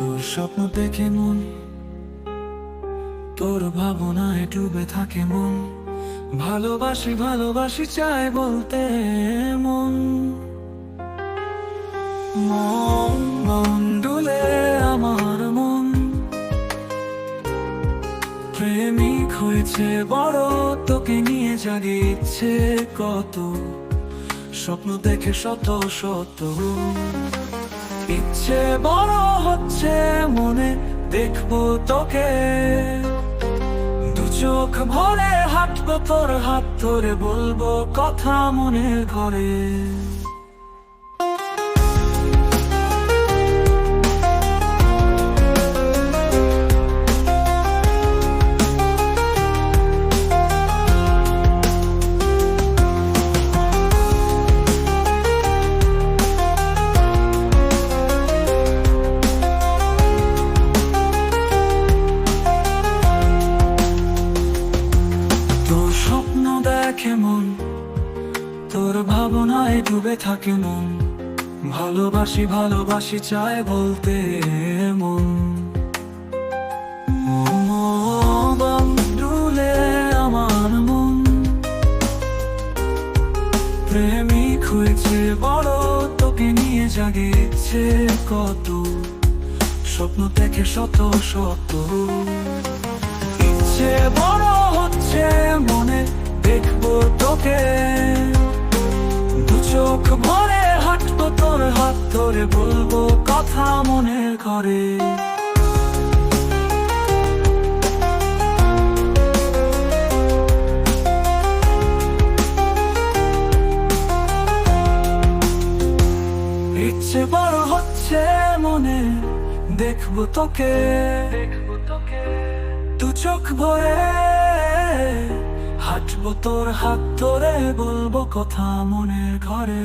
স্বপ্ন দেখে মন, তোর ভাবনায় ডুবে থাকে মন। ভালোবাসি ভালোবাসি চাই বলতে মন। মন মন ডুলে আমার মন। প্রেমিক হয়েছে বড়, তোকে নিয়ে জাগে ইচ্ছে কত? স্বপ্ন দেখে শত শত। ইচ্ছে বড় হচ্ছে মনে, দেখব তোকে। দু চোখ ভরে হাঁটবো, তোর হাত ধরে বলব কথা মনে ঘরে। তোর ভাবনায় ডুবে থাকে মন। ভালোবাসি ভালোবাসি চায় বলতে মন। আমার মন। প্রেমিক হয়েছে বড়, তোকে নিয়ে জাগে ইচ্ছে কত। স্বপ্ন দেখে শত শত। ইচ্ছে বড় হচ্ছে মনে, দেখব তোকে। চোখ ভরে হাঁটবো তোর হাত ধরে বলব কথা মনে করে। ইচ্ছে বড় হচ্ছে মনে দেখব তোকে। দেখব তোকে। দু চোখ ভরে হাঁটবো তোর হাত ধরে বলব কথা মনের ঘরে।